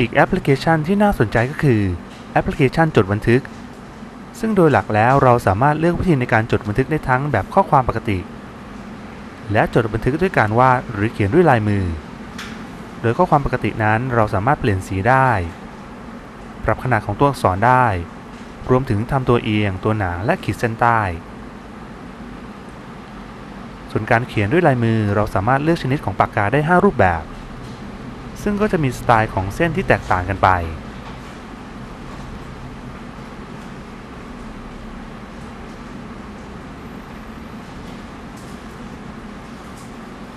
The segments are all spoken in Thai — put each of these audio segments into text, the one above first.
อีกแอปพลิเคชันที่น่าสนใจก็คือแอปพลิเคชันจดบันทึก ซึ่งโดยหลักแล้วเราสามารถเลือกวิธีในการจดบันทึกได้ทั้งแบบข้อความปกติ และจดบันทึกด้วยการวาดหรือเขียนด้วยลายมือ โดยข้อความปกตินั้นเราสามารถเปลี่ยนสีได้ ปรับขนาดของตัวอักษรได้ รวมถึงทำตัวเอียง ตัวหนาและขีดเส้นใต้ ส่วนการเขียนด้วยลายมือเราสามารถเลือกชนิดของปากกาได้ 5 รูปแบบ ซึ่งก็จะมีสไตล์ของเส้นที่แตกต่างกันไป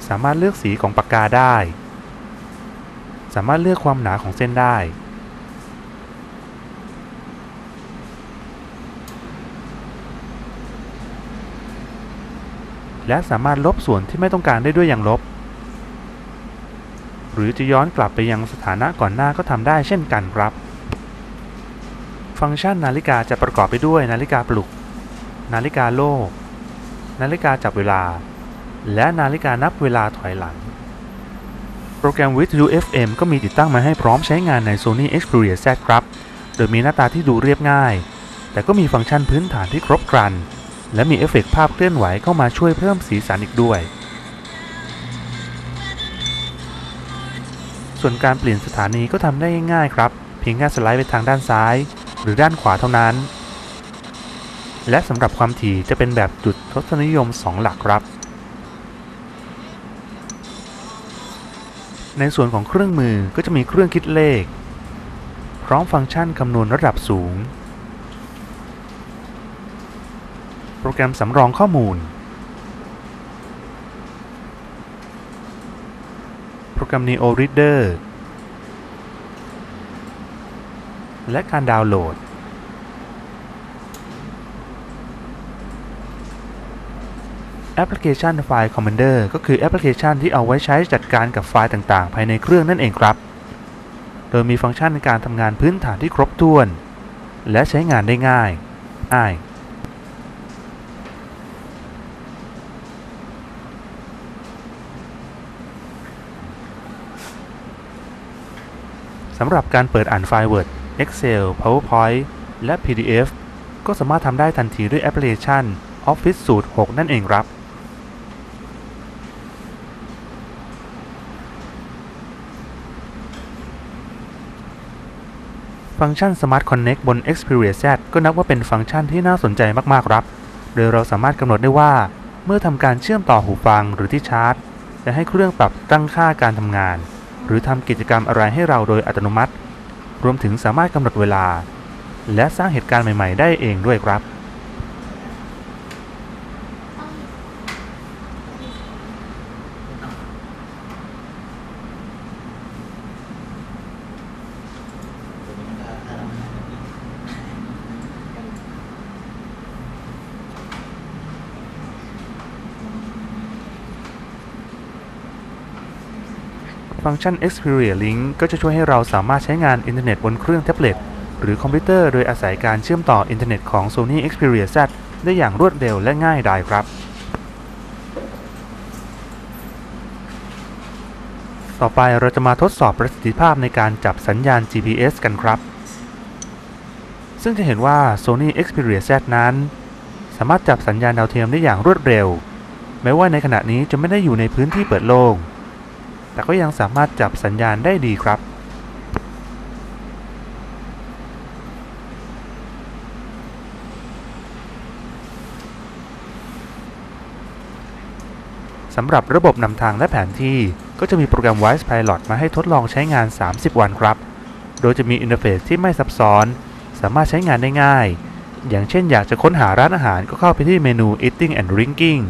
สามารถเลือกสีของปากกาได้ สามารถเลือกความหนาของเส้นได้และสามารถลบส่วนที่ไม่ต้องการได้ด้วยอย่างลบ หรือจะย้อนกลับไปยังสถานะก่อนหน้าก็ทำได้เช่นกันครับ ฟังก์ชันนาฬิกาจะประกอบไปด้วยนาฬิกาปลุก นาฬิกาโลก นาฬิกาจับเวลา และนาฬิกานับเวลาถอยหลัง โปรแกรมวิทยุ FM ก็มีติดตั้งมาให้พร้อมใช้งานใน Sony Xperia Z ครับ โดยมีหน้าตาที่ดูเรียบง่าย แต่ก็มีฟังก์ชันพื้นฐานที่ครบครัน และมีเอฟเฟกต์ภาพเคลื่อนไหวเข้ามาช่วยเพิ่มสีสันอีกด้วย ส่วนการเปลี่ยนสถานีก็ทำได้ง่ายๆครับ เพียงแค่สไลด์ไปทางด้านซ้าย หรือด้านขวาเท่านั้น และสำหรับความถี่จะเป็นแบบจุดทศนิยม 2 หลักครับ ในส่วนของเครื่องมือก็จะมีเครื่องคิดเลข พร้อมฟังก์ชันคำนวณระดับสูง โปรแกรมสำรองข้อมูล โปรแกรม Neo Reader และการดาวน์โหลด แอปพลิเคชันไฟล์ Commander ก็คือแอปพลิเคชันที่เอาไว้ใช้จัดการกับไฟล์ต่างๆ ภายในเครื่องนั่นเองครับ โดยมีฟังก์ชันในการทำงานพื้นฐานที่ครบถ้วน และใช้งานได้ง่ายง่ายำหรับการเปิดอ่านไฟล์ Word Excel PowerPoint และ PDF ก็สามารถทำได้ทันทีด้วยแอปพลิเคชัน Office Suite 6 นั่นเองครับฟังก์ชัน Smart Connect บน Xperia Z ก็นับว่าเป็นฟังก์ชันที่น่าสนใจมากๆครับ โดยเราสามารถกำหนดได้ว่า เมื่อทำการเชื่อมต่อหูฟังหรือที่ชาร์จ จะให้เครื่องปรับตั้งค่าการทำงาน หรือทำกิจกรรมอะไรให้เราโดยอัตโนมัติ รวมถึงสามารถกำหนดเวลา และสร้างเหตุการณ์ใหม่ ๆ ได้เองด้วยครับ ฟังก์ชัน Xperia Link ก็จะช่วยให้เราสามารถใช้งานอินเทอร์เน็ตบนเครื่องแท็บเล็ตหรือคอมพิวเตอร์โดยอาศัยการเชื่อมต่ออินเทอร์เน็ตของ Sony Xperia Z ได้อย่างรวดเร็วและง่ายดายครับ ต่อไปเราจะมาทดสอบประสิทธิภาพในการจับสัญญาณ GPS กันครับ ซึ่งจะเห็นว่า Sony Xperia Z นั้น สามารถจับสัญญาณดาวเทียมได้อย่างรวดเร็ว แม้ว่าในขณะนี้จะไม่ได้อยู่ในพื้นที่เปิดโล่ง แต่ก็ยังสามารถจับสัญญาณได้ดีครับ สำหรับระบบนำทางและแผนที่ ก็จะมีโปรแกรม Wise Pilot มาให้ทดลองใช้งาน 30 วันครับ โดยจะมีอินเทอร์เฟซที่ไม่ซับซ้อน สามารถใช้งานได้ง่าย อย่างเช่นอยากจะค้นหาร้านอาหารก็เข้าไปที่เมนู Eating and Drinking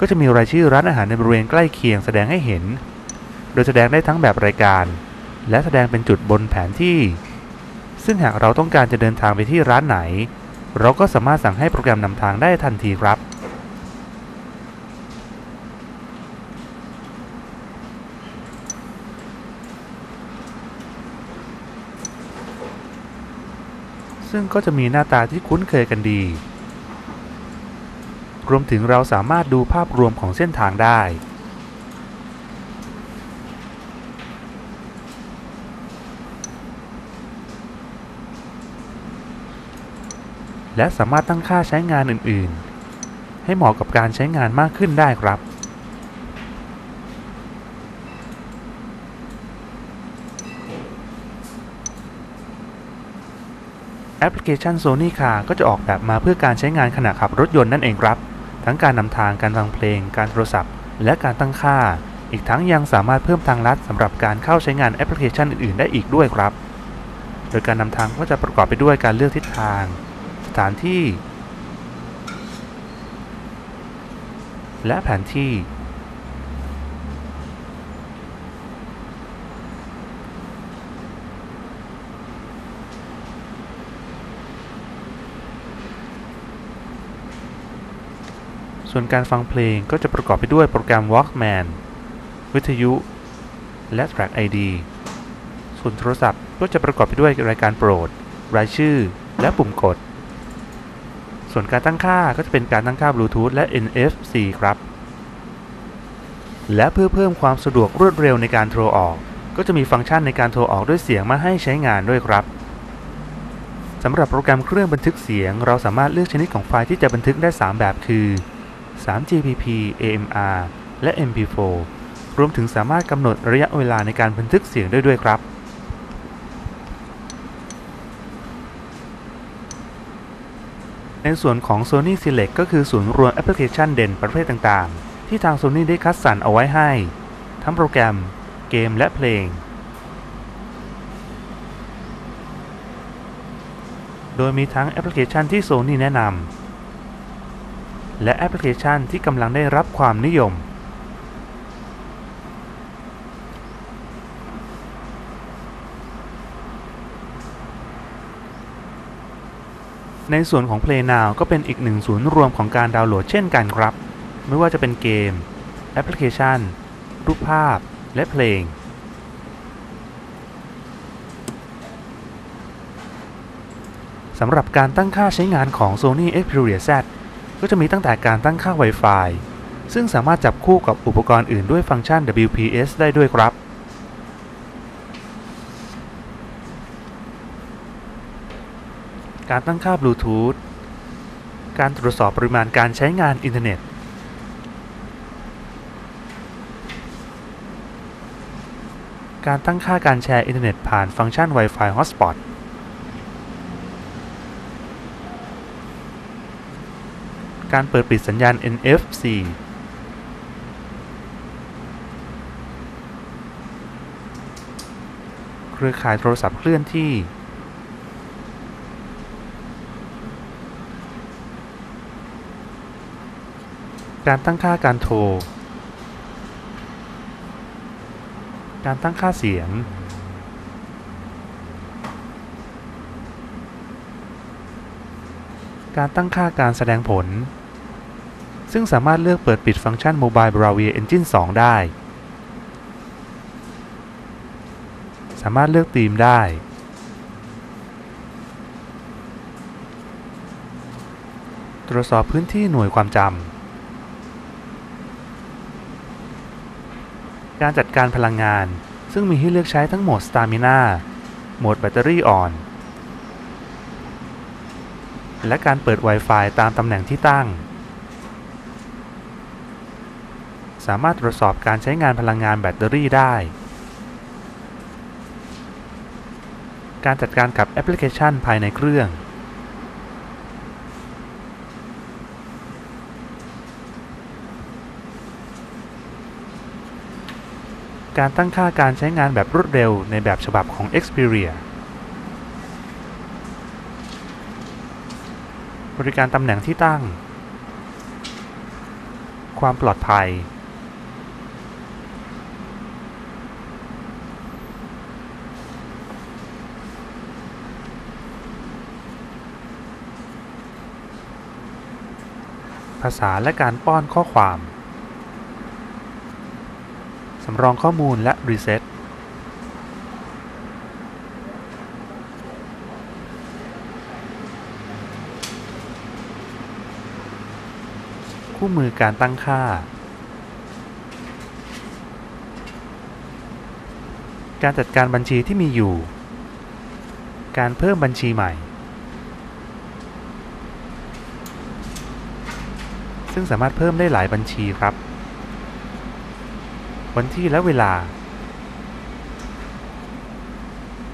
ก็จะมีรายชื่อร้านอาหารในบริเวณใกล้เคียงแสดงให้เห็น โดยแสดงได้ทั้งแบบรายการ และแสดงเป็นจุดบนแผนที่ ซึ่งหากเราต้องการจะเดินทางไปที่ร้านไหน เราก็สามารถสั่งให้โปรแกรมนำทางได้ทันทีครับซึ่งก็จะมีหน้าตาที่คุ้นเคยกันดี รวมถึงเราสามารถดูภาพรวมของเส้นทางได้ และสามารถตั้งค่าใช้งานอื่นๆ ให้เหมาะกับการใช้งานมากขึ้นได้ครับ แอปพลิเคชัน Sony Car ก็จะออกแบบมาเพื่อการใช้งานขณะขับรถยนต์นั่นเองครับ ทั้งการนำทางการฟังเพลง การโทรศัพท์ และการตั้งค่า อีกทั้งยังสามารถเพิ่มทางลัดสำหรับการเข้าใช้งานแอปพลิเคชันอื่นๆ ได้อีกด้วยครับ โดยการนำทางก็จะประกอบไปด้วยการเลือกทิศทาง ถานที่ และแผนที่ ส่วนการฟังเพลงก็จะประกอบไปด้วยโปรแกรม Walkman วิทยุ และ Track ID ส่วนโทรศัพท์ก็จะประกอบไปด้วยรายการโปรด รายชื่อ และปุ่มกด ส่วนการตั้งค่าก็จะเป็นการตั้งค่าบลูทูธและ NFC ครับ และเพื่อเพิ่มความสะดวกรวดเร็วในการโทรออก ก็จะมีฟังก์ชันในการโทรออกด้วยเสียงมาให้ใช้งานด้วยครับสำหรับโปรแกรมเครื่องบันทึกเสียง เราสามารถเลือกชนิดของไฟล์ที่จะบันทึกได้ 3 แบบคือ 3GPP AMR และ MP4 รวมถึงสามารถกำหนดระยะเวลาในการบันทึกเสียงได้ด้วยครับ ในส่วนของ Sony Select ก็คือศูนย์รวมแอปพลิเคชันเด่นประเภทต่างๆ ที่ทาง Sony ได้คัดสรรเอาไว้ให้ ทั้งโปรแกรม เกมและเพลง โดยมีทั้งแอปพลิเคชันที่ Sony แนะนำและแอปพลิเคชันที่กำลังได้รับความนิยม ในส่วนของ Play Now ก็เป็นอีกหนึ่งศูนย์รวมของการดาวน์โหลดเช่นกันครับ ไม่ว่าจะเป็นเกม แอปพลิเคชัน รูปภาพ และเพลง สำหรับการตั้งค่าใช้งานของ Sony Xperia Z ก็จะมีตั้งแต่การตั้งค่า Wi-Fi ซึ่งสามารถจับคู่กับอุปกรณ์อื่นด้วยฟังก์ชัน WPS ได้ด้วยครับ การตั้งค่าบลูทูธ การตรวจสอบปริมาณการใช้งานอินเทอร์เน็ต การตั้งค่าการแชร์อินเทอร์เน็ตผ่านฟังก์ชัน Wi-Fi Hotspot การเปิดปิดสัญญาณ NFC เครือข่ายโทรศัพท์เคลื่อนที่ การตั้งค่าการโทร การตั้งค่าเสียง การตั้งค่าการแสดงผล ซึ่งสามารถเลือกเปิดปิดฟังก์ชัน Mobile Bravia Engine 2 ได้ สามารถเลือกธีมได้ตรวจสอบพื้นที่หน่วยความจำ การจัดการพลังงาน ซึ่งมีให้เลือกใช้ทั้งโหมด Stamina โหมดแบตเตอรี่อ่อน และการเปิด Wi-Fi ตามตำแหน่งที่ตั้ง สามารถตรวจสอบการใช้งานพลังงานแบตเตอรี่ได้ การจัดการกับแอปพลิเคชันภายในเครื่อง การตั้งค่าการใช้งานแบบรวดเร็วในแบบฉบับของ Xperia บริการตำแหน่งที่ตั้ง ความปลอดภัย ภาษาและการป้อนข้อความ สำรองข้อมูลและรีเซ็ตคู่มือการตั้งค่า การจัดการบัญชีที่มีอยู่ การเพิ่มบัญชีใหม่ ซึ่งสามารถเพิ่มได้หลายบัญชีครับ วันที่และเวลา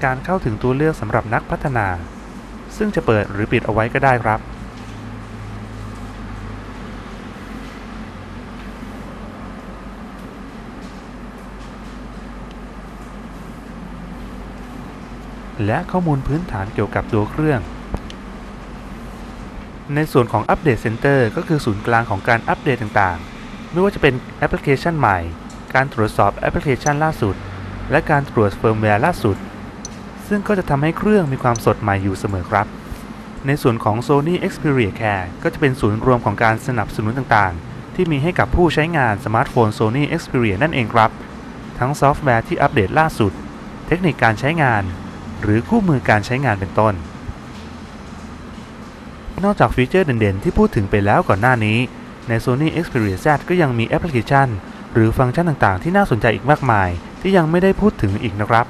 การเข้าถึงตัวเลือกสำหรับนักพัฒนา ซึ่งจะเปิดหรือปิดเอาไว้ก็ได้ครับ และข้อมูลพื้นฐานเกี่ยวกับตัวเครื่องในส่วนของอัปเดตเซ็นเตอร์ก็คือศูนย์กลางของการอัปเดตต่างๆ ไม่ว่าจะเป็นแอปพลิเคชันใหม่ การตรวจสอบแอปพลิเคชันล่าสุด และการตรวจเฟิร์มแวร์ล่าสุด ซึ่งก็จะทำให้เครื่องมีความสดใหม่อยู่เสมอครับ ในส่วนของ Sony Xperia Care ก็จะเป็นศูนย์รวมของการสนับสนุนต่างๆ ที่มีให้กับผู้ใช้งานสมาร์ทโฟน Sony Xperia นั่นเองครับ ทั้งซอฟต์แวร์ที่อัปเดตล่าสุด เทคนิคการใช้งาน หรือคู่มือการใช้งานเป็นต้น นอกจากฟีเจอร์เด่นๆ ที่พูดถึงไปแล้วก่อนหน้านี้ใน Sony Xperia Z ก็ยังมีแอปพลิเคชัน หรือฟังก์ชันต่างๆ ที่น่าสนใจอีกมากมาย ที่ยังไม่ได้พูดถึงอีกนะครับ